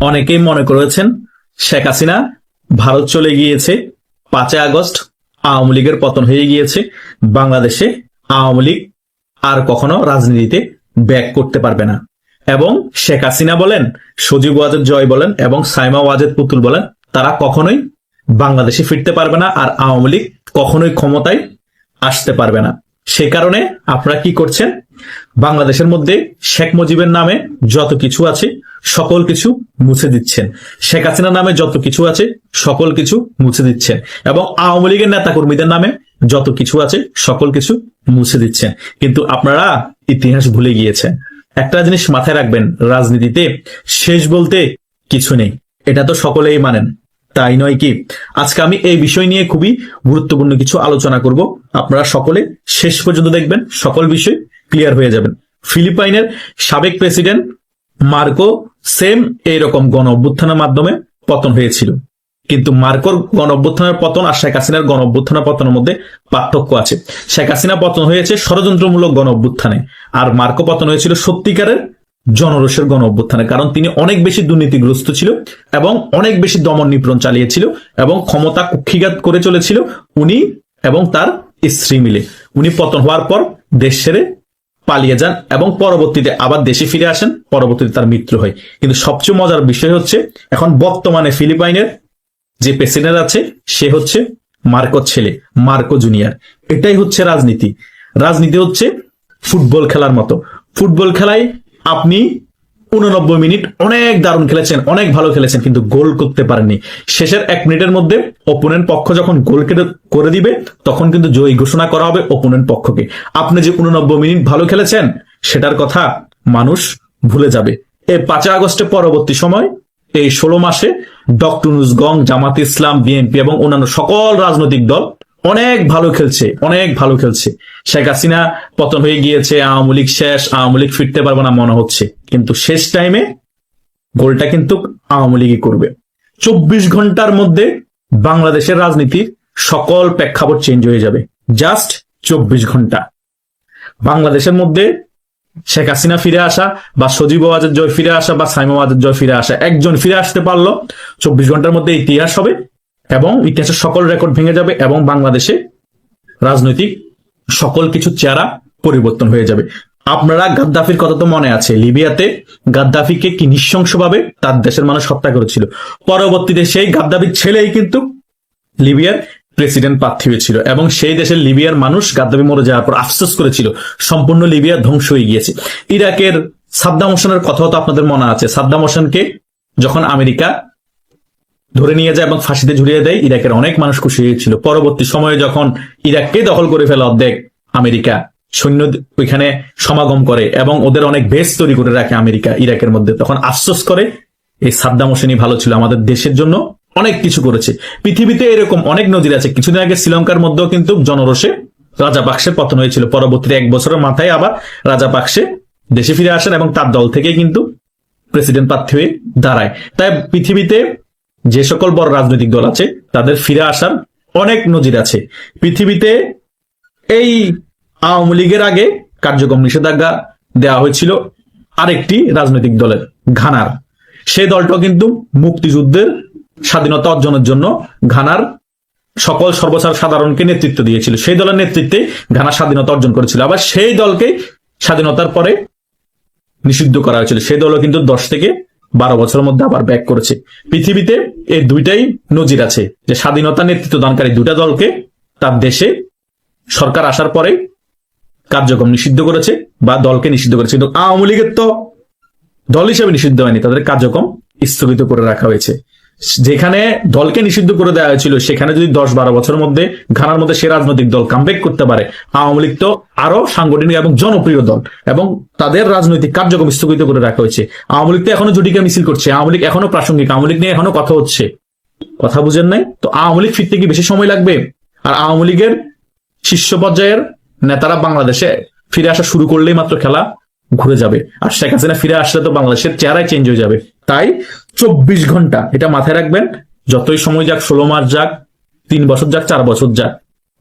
অনেকেই মনে করেছেন শেখ হাসিনা ভারত চলে গিয়েছে। পাঁচই আগস্ট আওয়ামী লীগের পতন হয়ে গিয়েছে। বাংলাদেশে আওয়ামী লীগ আর কখনো রাজনীতিতে ব্যাক করতে পারবে না। এবং শেখ হাসিনা বলেন, সজীব ওয়াজেদ জয় বলেন এবং সাইমা ওয়াজেদ পুতুল বলেন, তারা কখনোই বাংলাদেশে ফিরতে পারবে না আর আওয়ামী লীগ কখনোই ক্ষমতায় আসতে পারবে না। সে কারণে আপনারা কি করছেন? বাংলাদেশের মধ্যে শেখ মুজিবের নামে যত কিছু আছে সকল কিছু মুছে দিচ্ছেন। শেখ হাসিনার নামে যত কিছু আছে, সকল কিছু মুছে দিচ্ছেন। এবং আওয়ামী লীগের নেতা কর্মীদের নামে যত কিছু আছে, সকল কিছু মুছে দিচ্ছেন। কিন্তু আপনারা ইতিহাস ভুলে গিয়েছেন। একটা জিনিস মাথায় রাখবেন, রাজনীতিতে শেষ বলতে কিছু নেই। এটা তো সকলেই মানেন। তাই নয় কি? আজকে আমি এই বিষয় নিয়ে খুবই গুরুত্বপূর্ণ কিছু আলোচনা করব। আপনারা সকলে শেষ পর্যন্ত দেখবেন, সকল বিষয় ক্লিয়ার হয়ে যাবেন। ফিলিপাইনের সাবেক প্রেসিডেন্ট মার্কো সেম এইরকম গণ অভ্যুত্থানের মাধ্যমে পতন হয়েছিল। কিন্তু মার্কোর গণ অভ্যুত্থানের পতন আর শেখ হাসিনার গণ অভ্যুত্থানের পতনের মধ্যে পার্থক্য আছে। শেখ হাসিনা পতন হয়েছে ষড়যন্ত্রমূলক গণ অভ্যুত্থানে আর মার্কো পতন হয়েছিল সত্যিকারের জনরোষের গণ অভ্যুত্থানে, কারণ তিনি অনেক বেশি দুর্নীতিগ্রস্ত ছিল এবং অনেক বেশি দমন নিপীড়ন চালিয়েছিল এবং ক্ষমতা কুক্ষিঘাত করে চলেছিল উনি এবং তার স্ত্রী মিলে। উনি পতন হওয়ার পর দেশ ছেড়ে পালিয়ে যান এবং পরবর্তীতে আবার দেশে ফিরে আসেন, পরবর্তীতে তার মৃত্যু হয়। কিন্তু সবচেয়ে মজার বিষয় হচ্ছে, এখন বর্তমানে ফিলিপাইনের যে প্রেসিডেন্ট আছে, সে হচ্ছে মার্কো ছেলে, মার্কো জুনিয়র। এটাই হচ্ছে রাজনীতি। রাজনীতি হচ্ছে ফুটবল খেলার মতো। ফুটবল খেলায় আপনি উননব্বই মিনিট অনেক দারুণ খেলেছেন, অনেক ভালো খেলেছেন, কিন্তু গোল করতে পারেননি। শেষের এক মিনিটের মধ্যে ওপোনেন্ট পক্ষ যখন গোল কেটে করে দিবে, তখন কিন্তু জয়ী ঘোষণা করা হবে ওপোনেন্ট পক্ষকে। আপনি যে উননব্বই মিনিট ভালো খেলেছেন, সেটার কথা মানুষ ভুলে যাবে। এই পাঁচই আগস্টের পরবর্তী সময়, এই ষোলো মাসে ডক্টর গং, জামাত ইসলাম, বিএনপি এবং অন্যান্য সকল রাজনৈতিক দল অনেক ভালো খেলছে, অনেক ভালো খেলছে। শেখ হাসিনা পতন হয়ে গিয়েছে, আওয়ামী লীগ শেষ, আওয়ামী লীগ ফিরতে পারবে না মনে হচ্ছে। কিন্তু শেষ টাইমে গোলটা কিন্তু আওয়ামী লীগই করবে। চব্বিশ ঘণ্টার মধ্যে বাংলাদেশের রাজনীতির সকল প্রেক্ষাপট চেঞ্জ হয়ে যাবে। জাস্ট চব্বিশ ঘণ্টা। বাংলাদেশের মধ্যে শেখ হাসিনা ফিরে আসা বা সজীব ওয়াজের জয় ফিরে আসা বা সাইমা ওয়াজের জয় ফিরে আসা, একজন ফিরে আসতে পারল, চব্বিশ ঘণ্টার মধ্যে ইতিহাস হবে। এবং ইতিহাসের সকল রেকর্ড ভেঙে যাবে এবং বাংলাদেশে রাজনৈতিক সকল কিছু চেহারা পরিবর্তন হয়ে যাবে। আপনারা গাদ্দাফির কথা তো মনে আছে, লিবিয়াতে গাদ্দাফিকে কি নৃশংসভাবে তার দেশের মানুষ হত্যা করেছিল? পরবর্তীতে সেই গাদ্দাফির ছেলেই কিন্তু লিবিয়ার প্রেসিডেন্ট প্রার্থী হয়েছিল এবং সেই দেশের লিবিয়ার মানুষ গাদ্দাফি মরে যাওয়ার পর আফসোস করেছিল, সম্পূর্ণ লিবিয়া ধ্বংস হয়ে গিয়েছে। ইরাকের সাদ্দাম হোসেনের কথাও তো আপনাদের মনে আছে। সাদ্দাম হোসেনকে যখন আমেরিকা ধরে নিয়ে যায় এবং ফাঁসিতে ঝুলিয়ে দেয়। ইরাকের অনেক মানুষ খুশি হয়েছিল পরবর্তী সময়ে যখন ইরাককে দখল করে ফেলে অর্ধেক আমেরিকা সৈন্য ওইখানে সমাগম করে এবং ওদের অনেক বেস তৈরি করে রাখে আমেরিকা ইরাকের মধ্যে, তখন আফসোস করে, এই সাদ্দাম হোসেনই ভালো ছিল আমাদের দেশের জন্য, অনেক কিছু করেছে। পৃথিবীতে এরকম অনেক নদীর আছে। কিছুদিন আগে শ্রীলঙ্কার মধ্যেও কিন্তু জনরোষে রাজা পাকসের পতন হয়েছিল। পরবর্তীতে এক বছরের মাথায় আবার রাজা পাকসে দেশে ফিরে আসেন এবং তার দল থেকে কিন্তু প্রেসিডেন্ট প্রার্থী হয়ে দাঁড়ায়। তাই পৃথিবীতে যে সকল বড় রাজনৈতিক দল আছে, তাদের ফিরে আসার অনেক নজির আছে। পৃথিবীতে এই আওয়ামী লীগের আগে কার্যক্রম নিষেধাজ্ঞা দেওয়া হয়েছিল আরেকটি রাজনৈতিক দলের, ঘানার। সেই দলটা কিন্তু মুক্তিযুদ্ধের স্বাধীনতা অর্জনের জন্য ঘানার সকল সর্বসার সাধারণকে নেতৃত্ব দিয়েছিল। সেই দলের নেতৃত্বে ঘানা স্বাধীনতা অর্জন করেছিল। আবার সেই দলকে স্বাধীনতার পরে নিষিদ্ধ করা হয়েছিল। সেই দলও কিন্তু দশ থেকে বারো বছরের মধ্যে আবার ব্যাক করেছে। পৃথিবীতে এই দুইটাই নজির আছে। যে স্বাধীনতা নেতৃত্ব দানকারী দুটা দলকে তার দেশে সরকার আসার পরে কার্যক্রম নিষিদ্ধ করেছে বা দলকে নিষিদ্ধ করেছে। কিন্তু আওয়ামী লীগের তো দল হিসেবে নিষিদ্ধ হয়নি, তাদের কার্যক্রম স্থগিত করে রাখা হয়েছে। যেখানে দলকে নিষিদ্ধ করে দেওয়া হয়েছিল, সেখানে যদি দশ বারো বছরের মধ্যে ঘানার মধ্যে সে রাজনৈতিক দল কামব্যাক করতে পারে, আওয়ামী লীগ তো আরও সাংগঠনিক এবং জনপ্রিয় দল এবং তাদের রাজনৈতিক কার্যক্রম স্থগিত করে রাখা হয়েছে। আওয়ামী লীগ তো এখনও জুটিকা মিছিল করছে, আওয়ামী লীগ এখনও প্রাসঙ্গিক, আওয়ামী লীগ নিয়ে এখনও কথা হচ্ছে। কথা বুঝেন নাই? তো আওয়ামী লীগ ফিরতে কি বেশি সময় লাগবে? আর আওয়ামী লীগের শীর্ষ পর্যায়ের নেতারা বাংলাদেশে ফিরে আসা শুরু করলেই মাত্র খেলা ঘুরে যাবে। আর শেখ হাসিনা ফিরে আসলে তো বাংলাদেশের চেহারাই চেঞ্জ হয়ে যাবে। তাই চব্বিশ ঘণ্টা, এটা মাথায় রাখবেন, যতই সময় যাক, ষোলো মাস যাক, তিন বছর যাক, চার বছর যাক,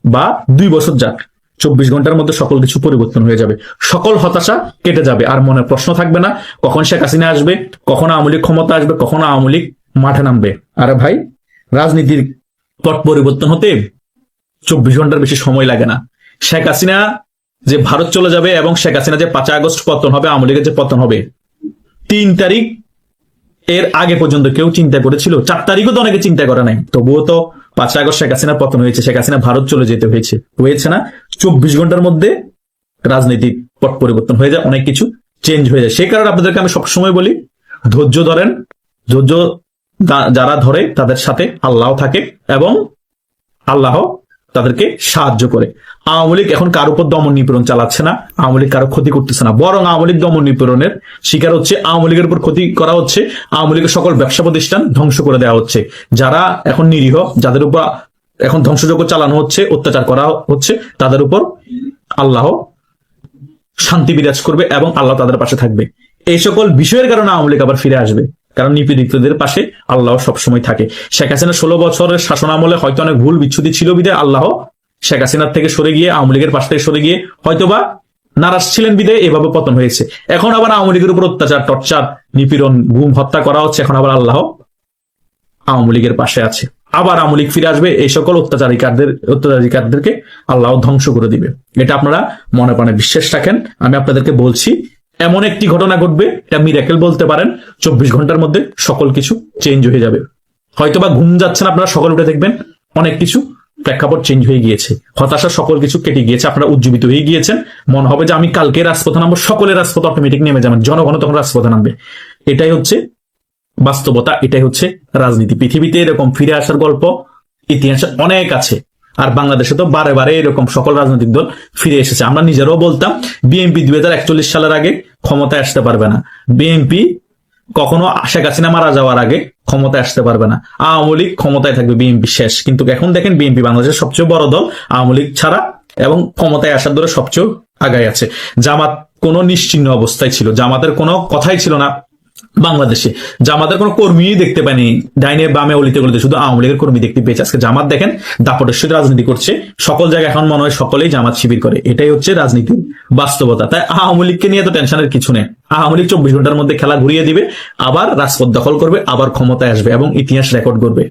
বা দুই বছর যাক, চব্বিশ ঘণ্টার মধ্যে সকল কিছু পরিবর্তন হয়ে যাবে। সকল হতাশা কেটে যাবে, আর মনে প্রশ্ন থাকবে না, কখন শেখ হাসিনা আসবে, কখন আওয়ামী লীগ ক্ষমতা আসবে, কখন আওয়ামী লীগ মাঠে নামবে। আরে ভাই, রাজনীতির পট পরিবর্তন হতে চব্বিশ ঘণ্টার বেশি সময় লাগে না। শেখ হাসিনা যে ভারত চলে যাবে এবং শেখ হাসিনা যে পাঁচ আগস্ট পতন হবে, আওয়ামী লীগের যে পতন হবে, তিন তারিখ এর আগে পর্যন্ত কেউ চিন্তা করেছিল, চার তারিখও তো অনেকে চিন্তা করে নাই। তবুও তো পাঁচই আগস্ট শেখ হাসিনার পতন হয়েছে, শেখ হাসিনা ভারত চলে যেতে হয়েছে। হয়েছে না? চব্বিশ ঘণ্টার মধ্যে রাজনৈতিক পট পরিবর্তন হয়ে যায়, অনেক কিছু চেঞ্জ হয়ে যায়। সেই কারণে আপনাদেরকে আমি সবসময় বলি, ধৈর্য ধরেন। ধৈর্য যারা ধরে তাদের সাথে আল্লাহ থাকে এবং আল্লাহ তাদেরকে সাহায্য করে। আওয়ামী লীগ এখন কার উপর দমন নিপীড়ন চালাচ্ছে না? আওয়ামী লীগ কারও ক্ষতি করতেছে না। বরং আওয়ামী লীগ দমন নিপীড়নের শিকার হচ্ছে, আওয়ামী লীগের উপর ক্ষতি করা হচ্ছে, আওয়ামী লীগের সকল ব্যবসা প্রতিষ্ঠান ধ্বংস করে দেওয়া হচ্ছে। যারা এখন নিরীহ, যাদের উপর এখন ধ্বংসযজ্ঞ চালানো হচ্ছে, অত্যাচার করা হচ্ছে, তাদের উপর আল্লাহ শান্তি বিরাজ করবে এবং আল্লাহ তাদের পাশে থাকবে। এই সকল বিষয়ের কারণে আওয়ামী লীগ আবার ফিরে আসবে। কারণ নিপীড়িতদের পাশে আল্লাহ সবসময় থাকে। শেখ হাসিনা ষোলো বছরের শাসন আমলে হয়তো অনেক ভুল বিচ্ছুতি ছিল বিদায় আল্লাহ শেখ হাসিনার থেকে সরে গিয়ে আওয়ামী লীগের পাশ থেকে সরে গিয়ে হয়তোবা নারাজ ছিলেন বিদায়, এভাবে পতন হয়েছে। এখন আবার আওয়ামী লীগের উপর অত্যাচার, টর্চার, নিপীড়ন, গুম, হত্যা করা হচ্ছে। এখন আবার আল্লাহ আওয়ামী লীগের পাশে আছে। আবার আওয়ামী লীগ ফিরে আসবে, এই সকল অত্যাচারিকারদের, অত্যাচারিকারদেরকে আল্লাহ ধ্বংস করে দিবে। এটা আপনারা মনে প্রাণে বিশ্বাস রাখেন। আমি আপনাদেরকে বলছি, এমন একটি ঘটনা ঘটবে, এটা মিরাকেল বলতে পারেন। চব্বিশ ঘণ্টার মধ্যে সকল কিছু চেঞ্জ হয়ে যাবে। হয়তোবা ঘুম যাচ্ছেন আপনারা সকল উঠে দেখবেন, অনেক কিছু প্রেক্ষাপট চেঞ্জ হয়ে গিয়েছে। হতাশা সকল কিছু কেটে গিয়েছে, আপনারা উজ্জীবিত হয়ে গিয়েছেন। মনে হবে যে আমি কালকে রাজপথে নামবো সকলের রাজপথ অটোমেটিক নেমে যাবেন, জনগণ তখন রাজপথে নামবে। এটাই হচ্ছে বাস্তবতা, এটাই হচ্ছে রাজনীতি। পৃথিবীতে এরকম ফিরে আসার গল্প, ইতিহাসে অনেক আছে। আর বাংলাদেশে তো বারে বারে এরকম সকল রাজনৈতিক দল ফিরে এসেছে। আমরা নিজেরাও বলতাম, বিএনপি দুই হাজার একচল্লিশ সালের আগে ক্ষমতায় আসতে পারবে না। বিএনপি কখনো শেখ হাসিনা মারা যাওয়ার আগে ক্ষমতায় আসতে পারবে না। আওয়ামী লীগ ক্ষমতায় থাকবে, বিএনপি শেষ। কিন্তু এখন দেখেন বিএনপি বাংলাদেশের সবচেয়ে বড় দল আওয়ামী লীগ ছাড়া এবং ক্ষমতায় আসার দরে সবচেয়ে আগায় আছে। জামাত কোনো নিশ্চিন্ন অবস্থায় ছিল। জামাতের কোনো কথাই ছিল না। বাংলাদেশে। জামাতের কোনো কর্মীই দেখতে পায়নি। ডাইনে বামে অলিতে গলিতে শুধু আওয়ামী লীগের কর্মী দেখতে পেয়েছে। আজকে জামাত দেখেন, দাপটের সাথে রাজনীতি করছে। সকল জায়গায় এখন মনে হয় সকলেই জামাত শিবির করে। এটাই হচ্ছে রাজনীতির বাস্তবতা। তাই আওয়ামী লীগকে নিয়ে তো টেনশনের কিছু নেই। আওয়ামী লীগ চব্বিশ ঘণ্টার মধ্যে খেলা ঘুরিয়ে দিবে, আবার রাজপথ দখল করবে, আবার ক্ষমতায় আসবে এবং ইতিহাস রেকর্ড করবে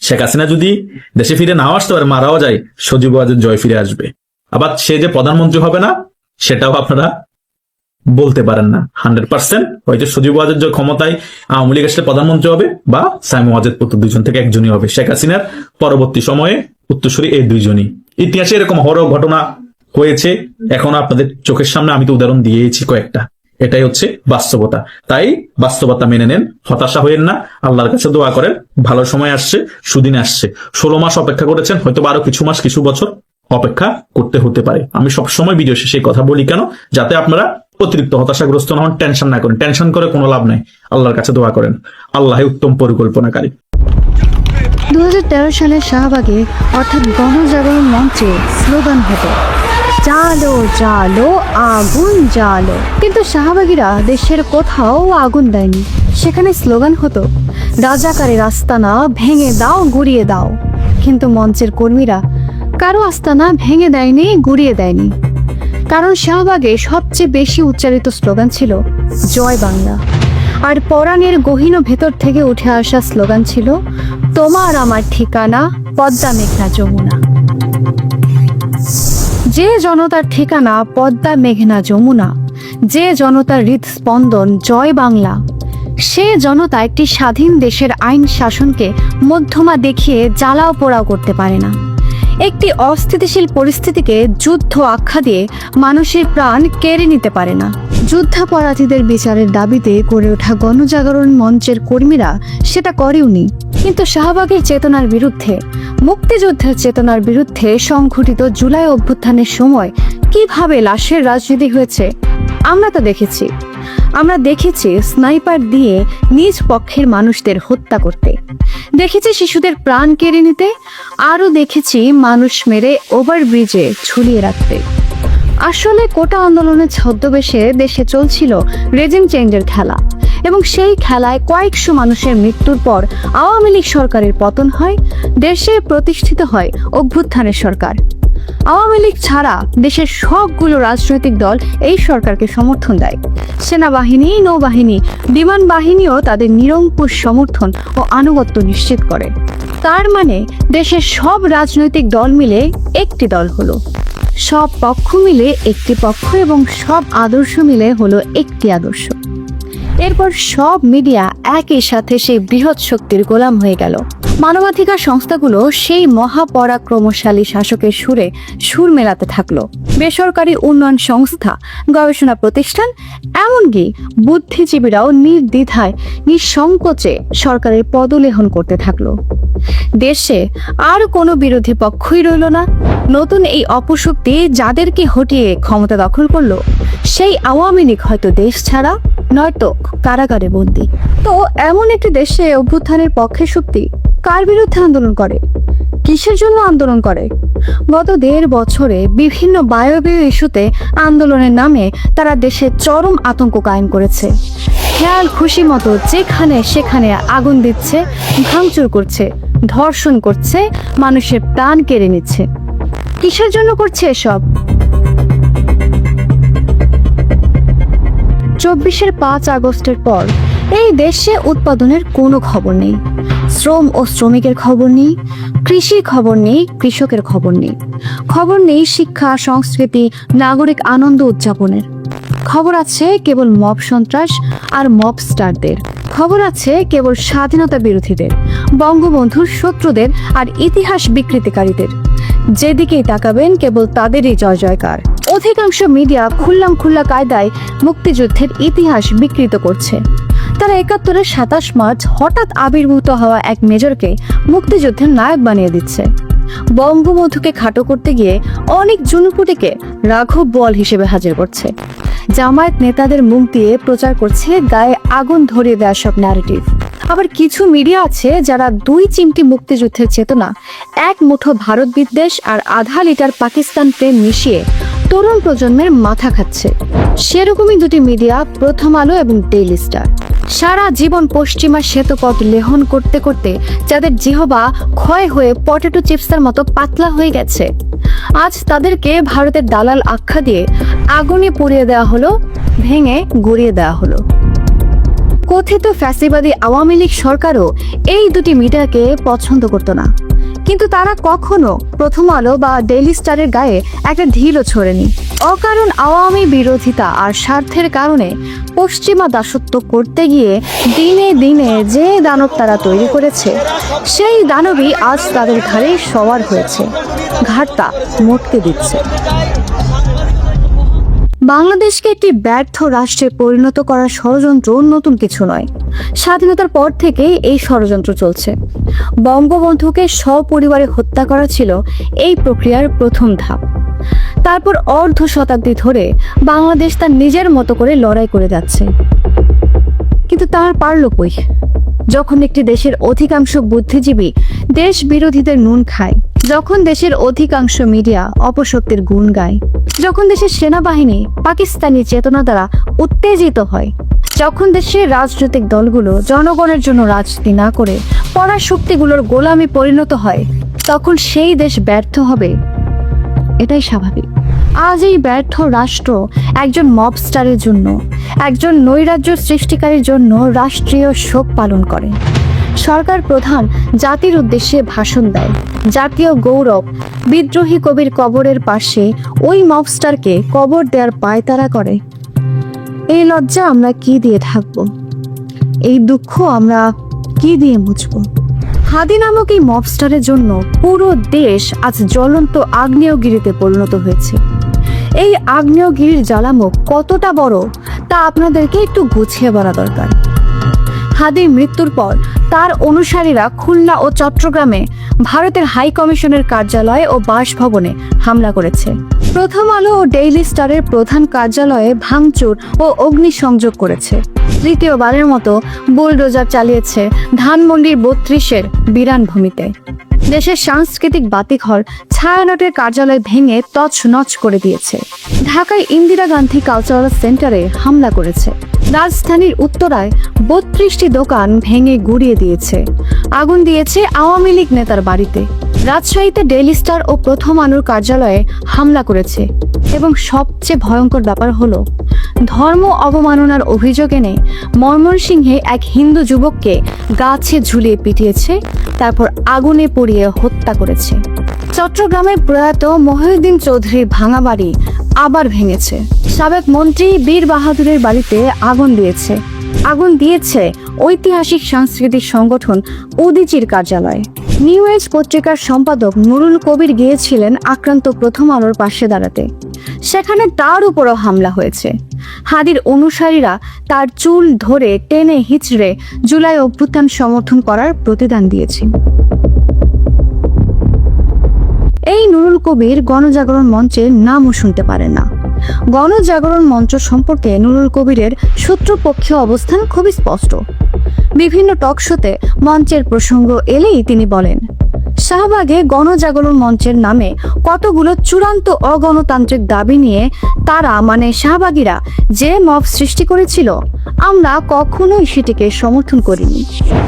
শেখ হাসিনা যদি দেশে ফিরে নাও আসতে পারে, মারাও যায়, সজীব জয় ফিরে আসবে। আবার সে যে প্রধানমন্ত্রী হবে না, সেটাও আপনারা বলতে পারেন না। হান্ড্রেড পার্সেন্ট হয়তো সজীব ওয়াজেদ ক্ষমতায় আওয়ামী লীগ আসলে প্রধানমন্ত্রী হবে বা সাইম ওয়াজেদ পুত্র দুজন থেকে একজনই হবে। শেখ হাসিনার পরবর্তী সময়ে উত্তরসূরি এই দুইজনই। ইতিহাসে এরকম হর ঘটনা হয়েছে। এখন আপনাদের চোখের সামনে আমি তো উদাহরণ দিয়েছি কয়েকটা। এটাই হচ্ছে বাস্তবতা। তাই বাস্তবতা মেনে নেন, হতাশা হয়েন না। আল্লাহর কাছে দোয়া করেন, ভালো সময় আসছে, সুদিন আসছে। ষোলো মাস অপেক্ষা করেছেন, হয়তো আরও কিছু মাস, কিছু বছর অপেক্ষা করতে হতে পারে। আমি সবসময় ভিডিও শেষে কথা বলি কেন? যাতে আপনারা অতিরিক্ত হতাশাগ্রস্ত না হন, টেনশন না করেন। টেনশন করে কোনো লাভ নাই। আল্লাহর কাছে দোয়া করেন। আল্লাহ উত্তম পরিকল্পনাকারী। দু সালে শাহবাগে অর্থাৎ গণজাগরণ মঞ্চে স্লোগান হতো, জালো জালো, আগুন জালো। কিন্তু শাহবাগীরা দেশের কোথাও আগুন দেয়নি। সেখানে স্লোগান হতো রাজাকারের আস্তানা ভেঙে দাও, গুড়িয়ে দাও। কিন্তু মঞ্চের কর্মীরা, কারও আস্তানা ভেঙে দেয়নি, গুড়িয়ে দেয়নি। কারণ শাহবাগে সবচেয়ে বেশি উচ্চারিত স্লোগান ছিল, জয় বাংলা আর পরাণের গহীন ভেতর থেকে উঠে আসা স্লোগান ছিল, তোমার আমার ঠিকানা, পদ্মা মেঘনা যমুনা যে জনতার ঠিকানা, পদ্মা মেঘনা যমুনা। যে জনতার হৃদস্পন্দন, জয় বাংলা সে জনতা একটি স্বাধীন দেশের আইন শাসনকে মধ্যমা দেখিয়ে জ্বালাও পোড়াও করতে পারে না। একটি অস্থিতিশীল পরিস্থিতিকে যুদ্ধ আখ্যা দিয়ে মানুষের প্রাণ কেড়ে নিতে পারে না। যুদ্ধাপরাধীদের বিচারের দাবিতে গড়ে ওঠা গণজাগরণ মঞ্চের কর্মীরা সেটা করেওনি। কিন্তু শাহবাগের চেতনার বিরুদ্ধে, মুক্তিযুদ্ধের চেতনার বিরুদ্ধে সংঘটিত জুলাই অভ্যুত্থানের সময় কীভাবে লাশের রাজনীতি হয়েছে, আমরা তো দেখেছি। আমরা দেখেছি স্নাইপার দিয়ে নিজ পক্ষের মানুষদের হত্যা করতে। দেখেছি শিশুদের প্রাণ কেড়ে নিতে, আরও দেখেছি মানুষ মেরে ওভারব্রিজে ঝুলিয়ে রাখতে। আসলে কোটা আন্দোলনের ছদ্মবেশে দেশে চলছিল রেজিম চেঞ্জের খেলা এবং সেই খেলায় কয়েকশো মানুষের মৃত্যুর পর আওয়ামী লীগ সরকারের পতন হয়, দেশে প্রতিষ্ঠিত হয় অভ্যুত্থানের সরকার। আওয়ামী লীগ ছাড়া দেশের সবগুলো রাজনৈতিক দল এই সরকারকে সমর্থন দেয়। সেনাবাহিনী, নৌবাহিনী, বিমান বাহিনীও তাদের নিরঙ্কুশ সমর্থন ও আনুগত্য নিশ্চিত করে। তার মানে দেশের সব রাজনৈতিক দল মিলে একটি দল হলো। সব পক্ষ মিলে একটি পক্ষ এবং সব আদর্শ মিলে হলো একটি আদর্শ। এরপর সব মিডিয়া একই সাথে সেই বৃহৎ শক্তির গোলাম হয়ে গেল। মানবাধিকার সংস্থাগুলো সেই মহাপরাক্রমশালী শাসকের সুরে সুর মেলাতে থাকল। বেসরকারি উন্নয়ন সংস্থা, গবেষণা প্রতিষ্ঠান, এমনকি বুদ্ধিজীবীরাও নির্দ্বিধায়, নিঃসংকোচে সরকারের পদলেহন করতে থাকল। দেশে আর কোনো বিরোধী পক্ষই রইল না। নতুন এই অপশক্তি যাদেরকে হটিয়ে ক্ষমতা দখল করল সেই আওয়ামী লীগ হয়তো দেশ ছাড়া, নয়তো কারাগারে বন্দী। তো এমন একটি দেশে অভ্যুত্থানের পক্ষে শক্তি কার বিরুদ্ধে আন্দোলন করে? কিসের জন্য আন্দোলন করে? গত দেড় বছরে বিভিন্ন বায়বীয় ইস্যুতে আন্দোলনের নামে তারা দেশে চরম আতঙ্ক কায়েম করেছে। খেয়াল খুশি মতো যেখানে সেখানে আগুন দিচ্ছে, ভাঙচুর করছে, ধর্ষণ করছে, মানুষের প্রাণ কেড়ে নিচ্ছে। কিসের জন্য করছে এসব? চব্বিশের পাঁচ আগস্টের পর এই দেশে উৎপাদনের কোনো খবর নেই। শ্রম ও শ্রমিকের খবর নেই কৃষির খবর নেই, কৃষকের খবর নেই। খবর নেই শিক্ষা, সংস্কৃতি, নাগরিক আনন্দ উদযাপনের। খবর আছে কেবল মব সন্ত্রাস আর মব স্টারদের। খবর আছে কেবল স্বাধীনতা বিরোধীদের, বঙ্গবন্ধুর শত্রুদের আর ইতিহাস বিকৃতিকারীদের। যেদিকেই তাকাবেন, কেবল তাদেরই জয় জয়কার অধিকাংশ মিডিয়া খুল্লাম খুল্লা কায়দায় মুক্তিযুদ্ধের ইতিহাস বিকৃত করছে। তারা একাত্তরের সাতাশ মার্চ হঠাৎ আবির্ভূত হওয়া এক মেজরকে মুক্তিযুদ্ধের নায়ক বানিয়ে দিচ্ছে। বঙ্গবন্ধুকে খাটো করতে গিয়ে অনেক জুনুপুটিকে রাঘব বল হিসেবে হাজির করছে। জামায়াত নেতাদের মুখ দিয়ে প্রচার করছে, গায়ে আগুন ধরিয়ে দেওয়া সব ন্যারেটিভ আবার কিছু মিডিয়া আছে যারা দুই চিমটি মুক্তিযুদ্ধের চেতনা, এক মুঠো ভারত বিদ্বেষ আর আধা লিটার পাকিস্তান প্রেম মিশিয়ে তরুণ প্রজন্মের মাথা খাচ্ছে। সেরকমই দুটি মিডিয়া, প্রথম আলো এবং ডেইলি স্টার। সারা জীবন পশ্চিমা শ্বেতপথ লেহন করতে করতে যাদের জিহবা ক্ষয় হয়ে পটেটো চিপসের মতো পাতলা হয়ে গেছে। আজ তাদেরকে ভারতের দালাল আখ্যা দিয়ে আগুনে পুড়িয়ে দেওয়া হলো, ভেঙে গড়িয়ে দেওয়া হলো। কথিত ফ্যাসিবাদী আওয়ামী লীগ সরকারও এই দুটি মিডিয়াকে পছন্দ করতো না। কিন্তু তারা কখনো প্রথম আলো বা ডেইলি স্টারের গায়ে একটা ঢিলও ছড়েনি। অকারণ আওয়ামী বিরোধিতা আর স্বার্থের কারণে পশ্চিমা দাসত্ব করতে গিয়ে দিনে দিনে যে দানব তারা তৈরি করেছে, সেই দানবই আজ তাদের ঘাড়ে সওয়ার হয়েছে। ঘাটটা মটকে দিচ্ছে। বাংলাদেশকে একটি ব্যর্থ রাষ্ট্রে পরিণত করার ষড়যন্ত্র নতুন কিছু নয়। স্বাধীনতার পর থেকে এই ষড়যন্ত্র চলছে। বঙ্গবন্ধুকে সপরিবারে হত্যা করা ছিল এই প্রক্রিয়ার প্রথম ধাপ। তারপর অর্ধ শতাব্দী ধরে বাংলাদেশ তার নিজের মতো করে লড়াই করে যাচ্ছে। কিন্তু তার পারল কই? যখন একটি দেশের অধিকাংশ বুদ্ধিজীবী দেশ বিরোধীদের নুন খায় যখন দেশের অধিকাংশ মিডিয়া অপশক্তির গুণ গায়, যখন দেশের সেনাবাহিনী পাকিস্তানি চেতনা দ্বারা উত্তেজিত হয়, যখন দেশের রাজনৈতিক দলগুলো জনগণের জন্য রাজনীতি না করে পরাশক্তিগুলোর গোলামি পরিণত হয়, তখন সেই দেশ ব্যর্থ হবে। এটাই স্বাভাবিক। আজ এই ব্যর্থ রাষ্ট্র একজন মবস্টারের জন্য, একজন নৈরাজ্য সৃষ্টিকারীর জন্য রাষ্ট্রীয় শোক পালন করে। সরকার প্রধান জাতির উদ্দেশ্যে ভাষণ দেয়। জাতীয় গৌরব, বিদ্রোহী কবির কবরের পাশে ওই মবস্টারকে কবর দেওয়ার পায়তারা করে। এই লজ্জা আমরা কি দিয়ে থাকব এই দুঃখ আমরা কি দিয়ে মুছবো? হাদি নামক এই মবস্টারের জন্য পুরো দেশ আজ জ্বলন্ত আগ্নেয়গিরিতে পরিণত হয়েছে। এই আগ্নেয়গিরির জ্বালামুখ কতটা বড় তা আপনাদেরকে একটু গুছিয়ে বলা দরকার। হাদির মৃত্যুর পর তার অনুসারীরা খুলনা ও চট্টগ্রামে ভারতের হাই কমিশনের কার্যালয়ে ও বাসভবনে হামলা করেছে। প্রথম আলো ও ডেইলি স্টারের প্রধান কার্যালয়ে ভাঙচুর ও অগ্নিসংযোগ করেছে। তৃতীয়বারের মতো বুলডোজার চালিয়েছে ধানমন্ডির বত্রিশের বিরান ভূমিতে দেশের সাংস্কৃতিক বাতিঘর ছায়ানটের কার্যালয় ভেঙে তছনছ করে দিয়েছে। ঢাকায় ইন্দিরা গান্ধী কালচারাল সেন্টারে হামলা করেছে। রাজধানীর উত্তরায় বত্রিশটি দোকান ভেঙে গুড়িয়ে দিয়েছে। আগুন দিয়েছে আওয়ামী লীগ নেতার বাড়িতে। রাজশাহীতে ডেইলি স্টার ও প্রথম আলোর কার্যালয়ে হামলা করেছে। এবং সবচেয়ে ভয়ঙ্কর ব্যাপার হলো, ধর্ম অবমাননার অভিযোগ এনে ময়মনসিংহে এক হিন্দু যুবককে গাছে ঝুলিয়ে পিটিয়েছে। তারপর আগুনে পুড়িয়ে হত্যা করেছে। চট্টগ্রামের প্রয়াত মহিউদ্দিন চৌধুরীর ভাঙা বাড়ি আবার ভেঙেছে। সাবেক মন্ত্রী বীর বাহাদুরের বাড়িতে আগুন দিয়েছে। আগুন দিয়েছে ঐতিহাসিক সাংস্কৃতিক সংগঠন উদিচির কার্যালয়। নিউ এজ পত্রিকার সম্পাদক নুরুল কবির গিয়েছিলেন আক্রান্ত প্রথম আলোর পাশে দাঁড়াতে। সেখানে তার উপরও হামলা হয়েছে। হাদির অনুসারীরা তার চুল ধরে টেনে হিচড়ে জুলাই অভ্যুত্থান সমর্থন করার প্রতিদান দিয়েছে। এই নুরুল কবির গণজাগরণ মঞ্চের নামও শুনতে পারে না। গণজাগরণ মঞ্চ সম্পর্কে নুরুল কবিরের শত্রুপক্ষীয় অবস্থান খুবই স্পষ্ট। বিভিন্ন টক শোতে মঞ্চের প্রসঙ্গ এলেই তিনি বলেন শাহবাগে গণজাগরণ মঞ্চের নামে কতগুলো চূড়ান্ত অগণতান্ত্রিক দাবি নিয়ে তারা মানে শাহবাগীরা, যে মব সৃষ্টি করেছিল, আমরা কখনোই সেটিকে সমর্থন করিনি।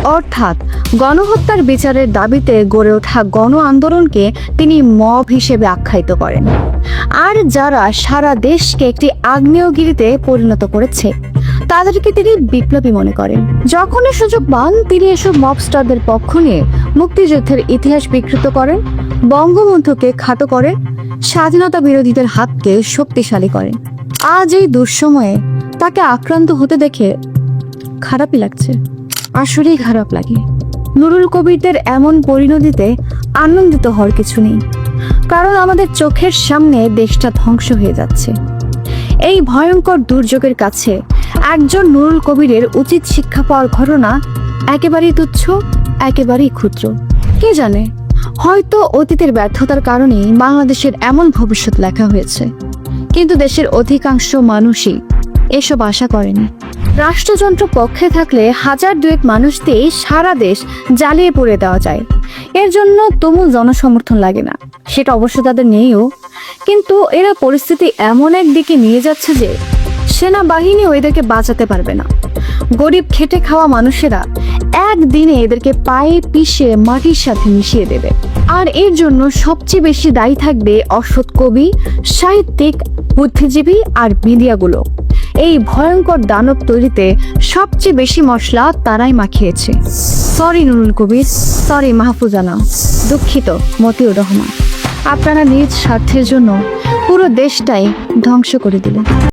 অর্থাৎ গণহত্যার বিচারের দাবিতে গড়ে ওঠা গণ আন্দোলনকে তিনি মব হিসেবে আখ্যায়িত করেন। আর যারা সারা দেশকে একটি আগ্নেয়গিরিতে পরিণত করেছে তাদেরকে তিনি বিপ্লবী মনে করেন। যখনই সুযোগ পান, তিনি এসব মবস্টারদের পক্ষ নিয়ে মুক্তিযুদ্ধের ইতিহাস বিকৃত করেন, বঙ্গবন্ধুকে খাটো করেন, স্বাধীনতা বিরোধীদের হাতকে শক্তিশালী করেন। আজ এই দুঃসময়ে তাকে আক্রান্ত হতে দেখে খারাপই লাগছে। আসলেই খারাপ লাগে। নুরুল কবিরদের এমন পরিণতিতে আনন্দিত হওয়ার কিছু নেই, কারণ আমাদের চোখের সামনে দেশটা ধ্বংস হয়ে যাচ্ছে। এই ভয়ঙ্কর দুর্যোগের কাছে একজন নুরুল কবিরের উচিত শিক্ষা পাওয়ার ঘটনা একেবারেই তুচ্ছ, একেবারেই ক্ষুদ্র। কে জানে? হয়তো অতীতের ব্যর্থতার কারণেই বাংলাদেশের এমন ভবিষ্যৎ লেখা হয়েছে। কিন্তু দেশের অধিকাংশ মানুষই এসব আশা করেনি। রাষ্ট্রযন্ত্র পক্ষে থাকলে হাজার দুয়েক মানুষ দিয়ে সারা দেশ জ্বালিয়ে পড়ে দেওয়া যায়। এর জন্য তুমুল জনসমর্থন লাগে না। সেটা অবশ্য তাদের নেইও কিন্তু এরা পরিস্থিতি এমন এক দিকে নিয়ে যাচ্ছে যে সেনাবাহিনী এদেরকে বাঁচাতে পারবে না। গরিব খেটে খাওয়া মানুষেরা একদিনে এদেরকে পায়ে পিষে মাটির সাথে মিশিয়ে দেবে। আর এর জন্য সবচেয়ে বেশি দায়ী থাকবে অসৎ কবি, সাহিত্যিক, বুদ্ধিজীবী আর মিডিয়াগুলো। এই ভয়ঙ্কর দানব তৈরিতে সবচেয়ে বেশি মশলা তারাই মাখিয়েছে। Sorry Nurul Kabir, sorry Mahfuzana. দুঃখিত, মতিউর রহমান। আপনারা নিজ স্বার্থের জন্য পুরো দেশটাই ধ্বংস করে দিলেন।